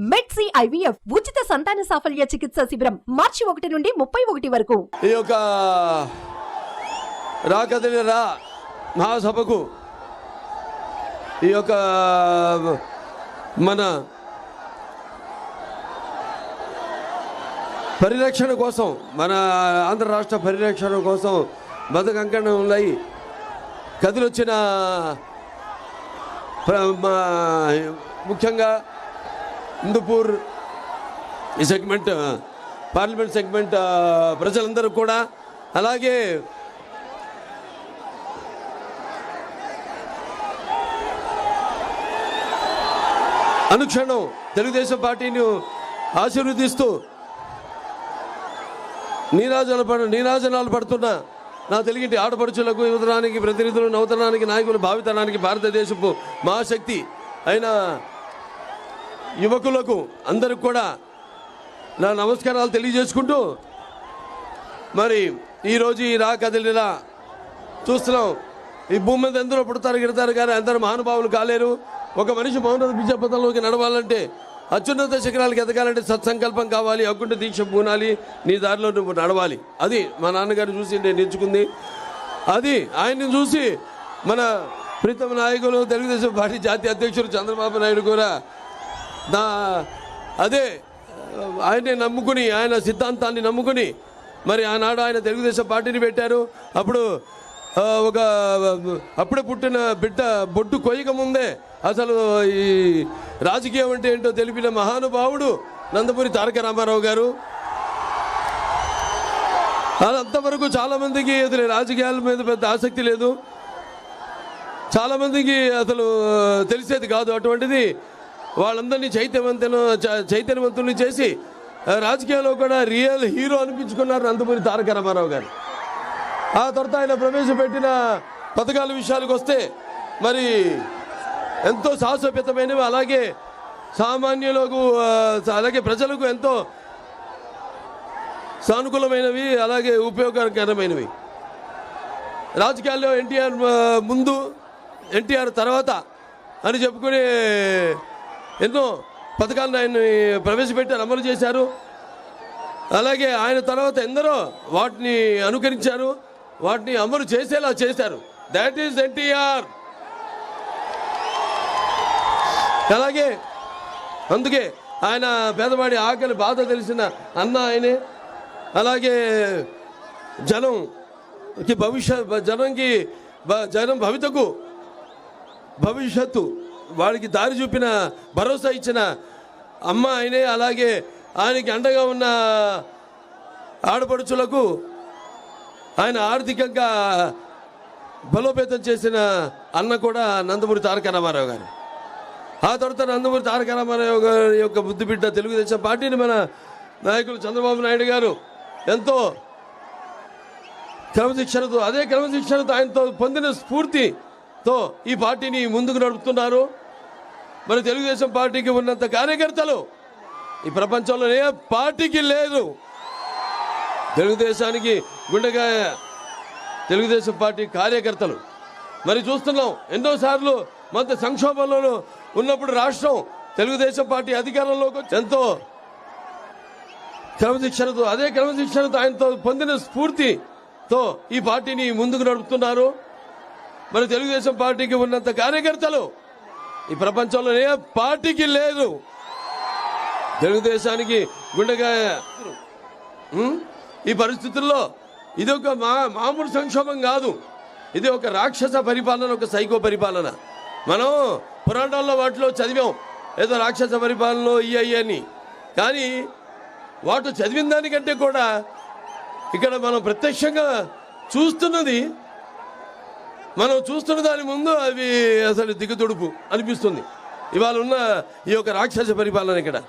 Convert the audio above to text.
మెడ్సీ IVF ఉచిత సంతాన సాఫల్య చికిత్స శిబిరం మార్చి ఒకటి నుండి ముప్పై ఒకటి వరకు. ఈ యొక్క రాకదిన రా మహాసభకు ఈ యొక్క మన పరిరక్షణ కోసం మన ఆంధ్ర రాష్ట్ర పరిరక్షణ కోసం బతుకంకణం ఉన్నాయి కదిలొచ్చిన ముఖ్యంగా హిందూపూర్ ఈ సెగ్మెంట్ పార్లమెంట్ సెగ్మెంట్ ప్రజలందరూ కూడా అలాగే అనుక్షణం తెలుగుదేశం పార్టీని ఆశీర్వదిస్తూ నీరాజనాలు పడ నీరాజనాలు పడుతున్న నా తెలుగింటి ఆడపడుచులకు యువతరానికి ప్రతినిధులు నవతరానికి నాయకులు భావితరానికి భారతదేశపు మహాశక్తి అయిన యువకులకు అందరికి కూడా నా నమస్కారాలు తెలియజేసుకుంటూ మరి ఈరోజు ఈ రా కదిలిరా చూస్తున్నాం. ఈ భూమి మీద ఎందరో పుడతారు గిడతారు కానీ అందరూ మహానుభావులు కాలేరు. ఒక మనిషి మౌనత విద్యాపథంలోకి నడవాలంటే అత్యున్నత శిఖరాలకు ఎదగాలంటే సత్సంకల్పం కావాలి అకుంఠ దీక్ష పూనాలి నీ దారిలో నువ్వు నడవాలి. అది మా నాన్నగారు చూసి నేను నేర్చుకుంది. అది ఆయన్ని చూసి మన ప్రీతమ నాయకులు తెలుగుదేశం పార్టీ జాతీయ అధ్యక్షుడు చంద్రబాబు నాయుడు కూడా దా అదే ఆయన్ని నమ్ముకుని ఆయన సిద్ధాంతాన్ని నమ్ముకుని మరి ఆనాడు ఆయన తెలుగుదేశం పార్టీని పెట్టారు. అప్పుడు ఒక అప్పుడే పుట్టిన బిడ్డ బొడ్డు కొయ్యక ముందే అసలు ఈ రాజకీయం అంటే ఏంటో తెలిపిన మహానుభావుడు నందమూరి తారక రామారావు గారు. అంతవరకు చాలామందికి అసలు రాజకీయాల మీద పెద్ద ఆసక్తి లేదు. చాలామందికి అసలు తెలిసేది కాదు. అటువంటిది వాళ్ళందరినీ చైతన్యవంతులు చైతన్యవంతుల్ని చేసి రాజకీయాల్లో కూడా రియల్ హీరో అనిపించుకున్నారు నందమూరి తారక రామారావు గారు. ఆ తర్వాత ఆయన ప్రవేశపెట్టిన పథకాల విషయాలకు వస్తే మరి ఎంతో సాహసోపేతమైనవి అలాగే సామాన్యులకు అలాగే ప్రజలకు ఎంతో సానుకూలమైనవి అలాగే ఉపయోగకరమైనవి. రాజకీయాల్లో ఎన్టీఆర్ ముందు ఎన్టీఆర్ తర్వాత అని చెప్పుకునే ఎన్నో పథకాలను ఆయన ప్రవేశపెట్టారు అమలు చేశారు. అలాగే ఆయన తర్వాత ఎందరో వాటిని అనుకరించారు వాటిని అమలు చేసేలా చేశారు. దాట్ ఈస్ ఎన్టీఆర్ అలాగే అందుకే ఆయన పేదవాడి ఆకలి బాధ తెలిసిన అన్న ఆయనే. అలాగే జనంకి భవిష్యత్ జనంకి జనం భవితకు భవిష్యత్తు వాళ్ళకి దారి చూపిన భరోసా ఇచ్చిన అమ్మ ఆయనే అలాగే ఆయనకి అండగా ఉన్న ఆడపడుచులకు ఆయన ఆర్థికంగా బలోపేతం చేసిన అన్న కూడా నందమూరి తారక రామారావు గారు. ఆ తర్వాత నందమూరి తారక రామారావు గారి యొక్క బుద్ధిబిడ్డ తెలుగుదేశం పార్టీని మన నాయకులు చంద్రబాబు నాయుడు గారు ఎంతో క్రమశిక్షణతో అదే క్రమశిక్షణతో ఆయనతో పొందిన స్ఫూర్తితో ఈ పార్టీని ముందుకు నడుపుతున్నారు. మరి తెలుగుదేశం పార్టీకి ఉన్నంత కార్యకర్తలు ఈ ప్రపంచంలో ఏ పార్టీకి లేదు తెలుగుదేశానికి గుండెకాయ తెలుగుదేశం పార్టీ కార్యకర్తలు. మరి చూస్తున్నాం ఎన్నోసార్లు మంత సంక్షోభంలో ఉన్నప్పుడు రాష్ట్రం తెలుగుదేశం పార్టీ అధికారంలోకి వచ్చి ఎంతో క్రమశిక్షణతో అదే క్రమశిక్షణతో ఆయనతో పొందిన స్ఫూర్తితో ఈ పార్టీని ముందుకు నడుపుతున్నారు. మరి తెలుగుదేశం పార్టీకి ఉన్నంత కార్యకర్తలు ఈ ప్రపంచంలో ఏ పార్టీకి లేదు. తెలుగుదేశానికి గుండెకాయ. ఈ పరిస్థితుల్లో ఇది ఒక మా మామూలు సంక్షోభం కాదు. ఇది ఒక రాక్షస పరిపాలన ఒక సైకో పరిపాలన. మనం పురాణాల్లో వాటిలో చదివాం. ఏదో రాక్షస పరిపాలనలో ఈ అని. కానీ వాటి చదివిన దానికంటే కూడా ఇక్కడ మనం ప్రత్యక్షంగా చూస్తున్నది మనం చూస్తున్న దాని ముందు అవి అసలు దిగుతుడుపు అనిపిస్తుంది. ఇవాళ ఉన్న ఈ యొక్క రాక్షస పరిపాలన ఇక్కడ.